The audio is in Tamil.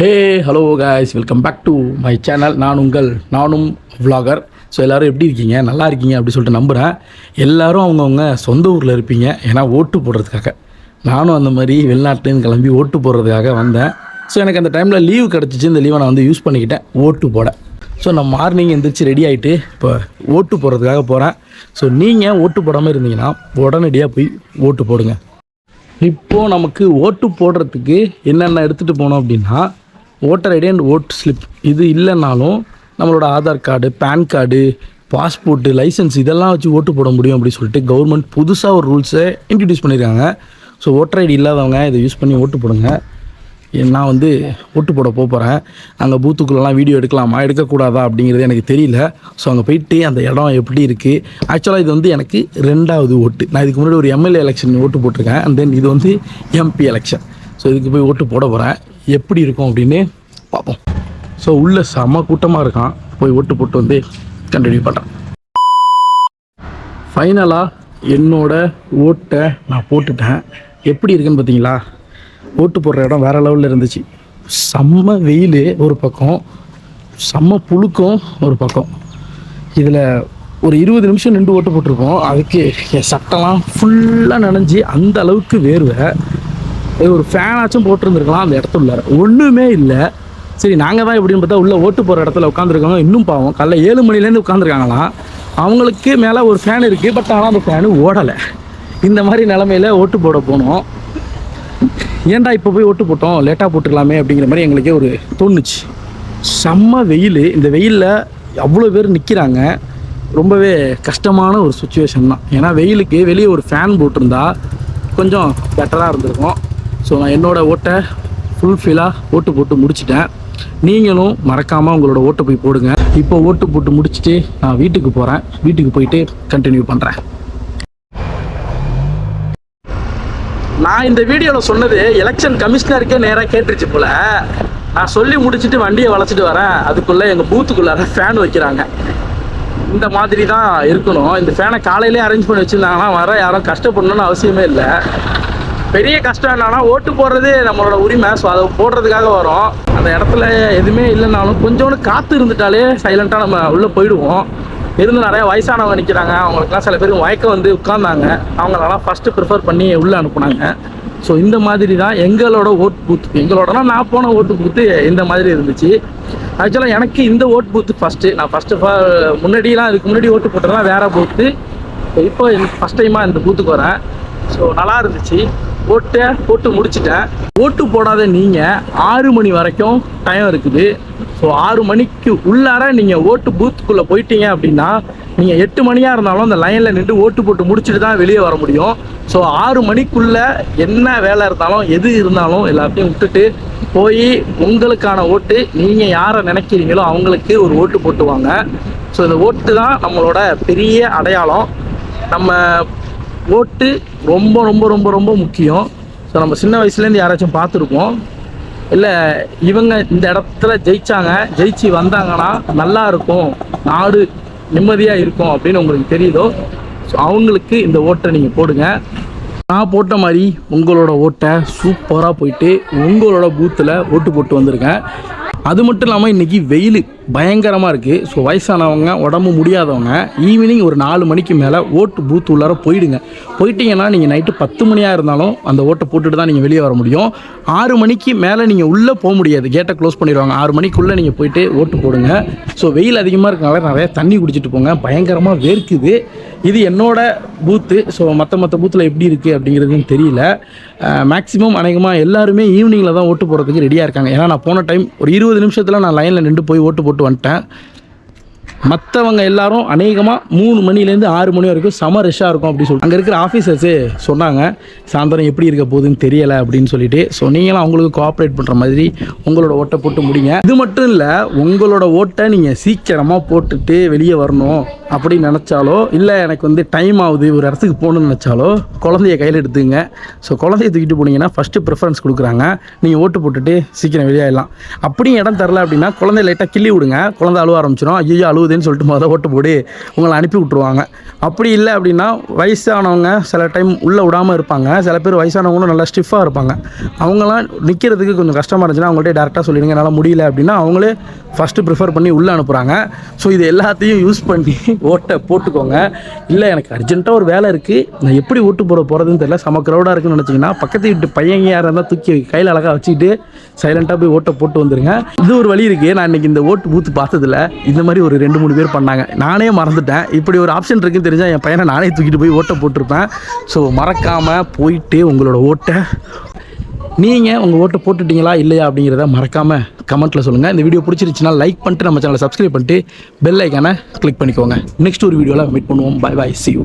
Hey hello guys welcome back to my channel நான் உங்கள் நானும் விலாகர் ஸோ எல்லோரும் எப்படி இருக்கீங்க? நல்லா இருக்கீங்க அப்படி சொல்லிட்டு நம்புகிறேன் எல்லோரும் அவங்கவுங்க சொந்த ஊரில் இருப்பீங்க. ஏன்னா ஓட்டு போடுறதுக்காக. நானும் அந்த மாதிரி வெளிநாட்டுலேருந்து கிளம்பி ஓட்டு போடுறதுக்காக வந்தேன். ஸோ எனக்கு அந்த டைமில் லீவு கிடச்சிச்சு. இந்த லீவை நான் வந்து யூஸ் பண்ணிக்கிட்டேன். ஓட்டு போட. ஸோ நான் மார்னிங் எந்திரிச்சு ரெடி ஆகிட்டு இப்போ ஓட்டு போடுறதுக்காக போகிறேன் ஸோ நீங்கள் ஓட்டு போடாமல் இருந்தீங்கன்னா உடனடியாக போய் ஓட்டு போடுங்க. இப்போது நமக்கு ஓட்டு போடுறதுக்கு என்னென்ன எடுத்துகிட்டு போனோம் அப்படின்னா voter ID and vote slip இது இல்லைனாலும் நம்மளோட Aadhaar card PAN card passport licence இதெல்லாம் வச்சு ஓட்டு போட முடியும் அப்படின்னு சொல்லிட்டு கவர்மெண்ட் புதுசாக ஒரு ரூல்ஸை இன்ட்ரடியூஸ் பண்ணியிருக்காங்க ஸோ ஓட்டர் ஐடி இல்லாதவங்க இதை யூஸ் பண்ணி ஓட்டு போடுங்க. நான் வந்து ஓட்டு போட போக போகிறேன் அங்கே பூத்துக்குள்ளெல்லாம் வீடியோ எடுக்கலாமா? எடுக்கக்கூடாதா அப்படிங்கிறது எனக்கு தெரியல. ஸோ அங்கே போயிட்டு அந்த இடம் எப்படி இருக்குது ஆக்சுவலாக இது வந்து எனக்கு ரெண்டாவது ஓட்டு நான் இதுக்கு முன்னாடி ஒரு எம்எல்ஏ எலெக்ஷன் ஓட்டு போட்டிருக்கேன். அண்ட் தென் இது வந்து எம்பி எலெக்ஷன் ஸோ இதுக்கு போய் ஓட்டு போட போகிறேன் எப்படி இருக்கும் அப்படின்னு பார்ப்போம். ஸோ உள்ள செம கூட்டமாக இருக்கான். போய் ஓட்டு போட்டு வந்து கண்டினியூ பண்ணுறேன் ஃபைனலாக என்னோட ஓட்டை நான் போட்டுட்டேன். எப்படி இருக்குன்னு பார்த்தீங்களா? ஓட்டு போடுற இடம் வேறு லெவலில் இருந்துச்சு. செம்ம வெயில் ஒரு பக்கம். செம்ம புழுக்கம் ஒரு பக்கம். இதில் ஒரு இருபது நிமிஷம் நின்று ஓட்டு போட்டிருக்கோம் அதுக்கு என் சட்டெல்லாம் ஃபுல்லாக நனைஞ்சி அந்த அளவுக்கு வேர்வை. ஒரு ஃபேனாச்சும் போட்டிருந்துருக்கலாம் அந்த இடத்துல. ஒன்றுமே இல்லை. சரி நாங்கள் தான் எப்படின்னு பார்த்தா உள்ளே ஓட்டு போகிற இடத்துல உட்காந்துருக்காங்க இன்னும் பாவம். காலைல ஏழு மணிலேருந்து உட்காந்துருக்காங்களாம் அவங்களுக்கு மேலே ஒரு ஃபேன் இருக்குது பட் ஆனால் அந்த ஃபேனு ஓடலை. இந்த மாதிரி நிலமையில ஓட்டு போட போனோம். ஏன்டா இப்போ போய் ஓட்டு போட்டோம்? லேட்டாக போட்டுக்கலாமே அப்படிங்கிற மாதிரி எங்களுக்கே ஒரு தோணுச்சு. செம்ம வெயில். இந்த வெயிலில் அவ்வளோ பேர் நிற்கிறாங்க ரொம்பவே கஷ்டமான ஒரு சுச்சுவேஷன் தான். ஏன்னா வெயிலுக்கு வெளியே ஒரு ஃபேன் போட்டிருந்தா கொஞ்சம் பெட்டராக இருந்திருக்கும். ஸோ நான் என்னோடய ஓட்டை ஃபுல்ஃபில்லாக ஓட்டு போட்டு முடிச்சிட்டேன். நீங்களும் மறக்காமல் உங்களோட ஓட்டை போய் போடுங்க. இப்போ ஓட்டு போட்டு முடிச்சுட்டு நான் வீட்டுக்கு போகிறேன் வீட்டுக்கு போயிட்டு கண்டினியூ பண்ணுறேன் நான் இந்த வீடியோவில் சொன்னது எலெக்ஷன் கமிஷனருக்கே நேராக கேட்டுருச்சு போல. நான் சொல்லி முடிச்சுட்டு வண்டியை வளைச்சிட்டு வரேன். அதுக்குள்ளே எங்கள் பூத்துக்குள்ளார ஃபேன் வைக்கிறாங்க. இந்த மாதிரி தான் இருக்கணும். இந்த ஃபேனை காலையிலே அரேஞ்ச் பண்ணி வச்சுருந்தாங்கன்னா வர யாரும் கஷ்டப்படணும்னு அவசியமே இல்லை. பெரிய கஷ்டம் என்னன்னா ஓட்டு போடுறது நம்மளோட உரிமை. ஸோ அதை போடுறதுக்காக வரோம். அந்த இடத்துல எதுவுமே இல்லைனாலும் கொஞ்சோண்டு காற்று இருந்துட்டாலே சைலண்ட்டாக நம்ம உள்ளே போயிடுவோம். இருந்து நிறைய வயசானவங்க நிற்கிறாங்க அவங்களுக்குலாம் சில பேர் வயக்கம் வந்து உட்கார்ந்தாங்க. அவங்களெல்லாம் ஃபஸ்ட்டு ப்ரிஃபர் பண்ணி உள்ளே அனுப்புனாங்க. ஸோ இந்த மாதிரி தான் எங்களோட ஓட் பூத் எங்களோடனா நான் போன ஓட்டு பூத்து இந்த மாதிரி இருந்துச்சு. ஆக்சுவலாக எனக்கு இந்த ஓட் பூத்து ஃபஸ்ட்டு நான் ஃபஸ்ட்டு முன்னாடிலாம் இதுக்கு முன்னாடி ஓட்டு போட்டதெல்லாம் வேறு பூத்து இப்போ ஃபஸ்ட் டைமாக இந்த பூத்துக்கு வரேன். ஸோ நல்லா இருந்துச்சு. ஓட்டை போட்டு முடிச்சுட்டேன். ஓட்டு போடாத நீங்கள் ஆறு மணி வரைக்கும் டைம் இருக்குது. ஸோ ஆறு மணிக்கு உள்ளார நீங்கள் ஓட்டு பூத்துக்குள்ளே போயிட்டீங்க அப்படின்னா நீங்கள் எட்டு மணியாக இருந்தாலும் அந்த லைனில் நின்று ஓட்டு போட்டு முடிச்சுட்டு தான் வெளியே வர முடியும். ஸோ ஆறு மணிக்குள்ளே என்ன வேலை இருந்தாலும் எது இருந்தாலும் எல்லாத்தையும் விட்டுட்டு போய் உங்களுக்கான ஓட்டு நீங்கள் யாரை நினைக்கிறீங்களோ அவங்களுக்கு ஒரு ஓட்டு போட்டுவாங்க. ஸோ இந்த ஓட்டு தான் நம்மளோட பெரிய அடையாளம். நம்ம ஓட்டு ரொம்ப ரொம்ப ரொம்ப ரொம்ப முக்கியம். ஸோ நம்ம சின்ன வயசுலேருந்து யாராச்சும் பார்த்துருப்போம். இல்லை இவங்க இந்த இடத்துல ஜெயிச்சாங்க ஜெயிச்சு வந்தாங்கன்னா நல்லா இருக்கும் நாடு நிம்மதியாக இருக்கும் அப்படின்னு உங்களுக்கு தெரியுதோ? ஸோ அவங்களுக்கு இந்த ஓட்டை நீங்கள் போடுங்க. நான் போட்ட மாதிரி உங்களோட ஓட்டை சூப்பராக போயிட்டு உங்களோட பூத்தில் ஓட்டு போட்டு வந்திருக்கேன். அது மட்டும் இல்லாமல் இன்றைக்கி வெயில். பயங்கரமாக இருக்குது ஸோ வயசானவங்க உடம்பு முடியாதவங்க ஈவினிங் ஒரு நாலு மணிக்கு மேலே ஓட்டு பூத் உள்ளார போயிடுங்க. போயிட்டீங்கன்னா நீங்கள் நைட்டு பத்து மணியாக இருந்தாலும் அந்த ஓட்டை போட்டுட்டு தான் நீங்கள் வெளியே வர முடியும். ஆறு மணிக்கு மேலே நீங்கள் உள்ளே போக முடியாது. கேட்டை க்ளோஸ் பண்ணிடுவாங்க. ஆறு மணிக்குள்ளே நீங்கள் போயிட்டு ஓட்டு போடுங்க. ஸோ வெயில் அதிகமாக இருக்கனால நிறைய தண்ணி குடிச்சிட்டு போங்க. பயங்கரமாக வேர்க்குது. இது என்னோட பூத்து ஸோ மற்ற மற்ற பூத்தில் எப்படி இருக்குது அப்படிங்கிறதுன்னு தெரியல. மேக்ஸிமம் அநேகமாக எல்லாருமே ஈவினிங்கில் தான் ஓட்டு போடுறதுக்கு ரெடியாக இருக்காங்க. ஏன்னா நான் போன டைம் ஒரு இருபது நிமிஷத்தில் நான் லைனில் நின்று போய் ஓட்டு போட்டு வந்துட்டேன். மற்றவங்க எல்லாரும் அநேகமாக மூணு மணிலேருந்து ஆறு மணி வரைக்கும் செம ரஷ்ஷாக இருக்கும் அப்படின்னு சொல்லி அங்கே இருக்கிற ஆஃபீஸர்ஸே சொன்னாங்க சாயந்தரம் எப்படி இருக்க போகுதுன்னு தெரியலை அப்படின்னு சொல்லிட்டு. ஸோ நீங்களும் அவங்களுக்கு கோஆப்ரேட் பண்ணுற மாதிரி உங்களோட ஓட்டை போட்டு முடிங்க. இது மட்டும் இல்லை உங்களோட ஓட்டை நீங்கள் சீக்கிரமாக போட்டுட்டு வெளியே வரணும் அப்படின்னு நினச்சாலோ இல்லை எனக்கு வந்து டைம் ஆகுது ஒரு இடத்துக்கு போகணும்னு நினச்சாலோ குழந்தைய கையில் எடுத்துங்க ஸோ குழந்தைய தூக்கிட்டு போனீங்கன்னா ஃபஸ்ட்டு ப்ரிஃபரன்ஸ் கொடுக்குறாங்க. நீங்கள் ஓட்டு போட்டுட்டு சீக்கிரம் வெளியாயிடலாம் அப்படியும் இடம் தரல அப்படின்னா குழந்தைய லைட்டாக கிள்ளி விடுங்க. குழந்தை அழுவ ஆரம்பிச்சிடும். ஐயோ அழுவுது. போகுதுன்னு சொல்லிட்டு மொதல் ஓட்டு போடு உங்களை அனுப்பி விட்ருவாங்க அப்படி இல்லை அப்படின்னா வயசானவங்க சில டைம் உள்ளே விடாமல் இருப்பாங்க. சில பேர் வயசானவங்களும் நல்லா ஸ்டிஃபாக இருப்பாங்க. அவங்களாம் நிற்கிறதுக்கு கொஞ்சம் கஷ்டமாக இருந்துச்சுன்னா அவங்கள்ட்ட டேரெக்டாக சொல்லிடுங்க. என்னால் முடியல அப்படின்னா அவங்களே ஃபஸ்ட்டு ப்ரிஃபர் பண்ணி உள்ளே அனுப்புகிறாங்க ஸோ இது எல்லாத்தையும் யூஸ் பண்ணி ஓட்டை போட்டுக்கோங்க. இல்லை எனக்கு அர்ஜென்ட்டாக ஒரு வேலை இருக்குது நான் எப்படி ஓட்டு போட போகிறதுன்னு தெரியல. செம க்ரௌடாக இருக்குன்னு நினச்சிங்கன்னா பக்கத்து வீட்டு பையங்க யாராக இருந்தால் தூக்கி கையில் அழகாக வச்சுக்கிட்டு சைலண்ட்டாக போய் ஓட்டை போட்டு வந்துருங்க. இது ஒரு வழி இருக்குது நான் இன்றைக்கி இந்த ஓட்டு பூத்து பார்த்ததில்ல. இந்த மாதிரி ஒரு ரெண்டு மூணு பேர் பண்ணாங்க. நானே மறந்துட்டேன். இப்படி ஒரு ஆப்ஷன் இருக்குன்னு தெரிஞ்சால் என் பையனை நானே தூக்கிட்டு போய் ஓட்டை போட்டிருப்பேன். ஸோ மறக்காமல் போயிட்டு உங்களோட ஓட்டை. நீங்கள் உங்கள் ஓட்டை போட்டுட்டீங்களா இல்லையா அப்படிங்கிறத மறக்காமல் கமெண்ட்டில் சொல்லுங்கள் இந்த வீடியோ பிடிச்சிருச்சுன்னா லைக் பண்ணிட்டு நம்ம சேனலை சப்ஸ்கிரைப் பண்ணிட்டு பெல் ஐக்கானை கிளிக் பண்ணிக்கோங்க. நெக்ஸ்ட் ஒரு வீடியோவில் மீட் பண்ணுவோம். Bye bye C you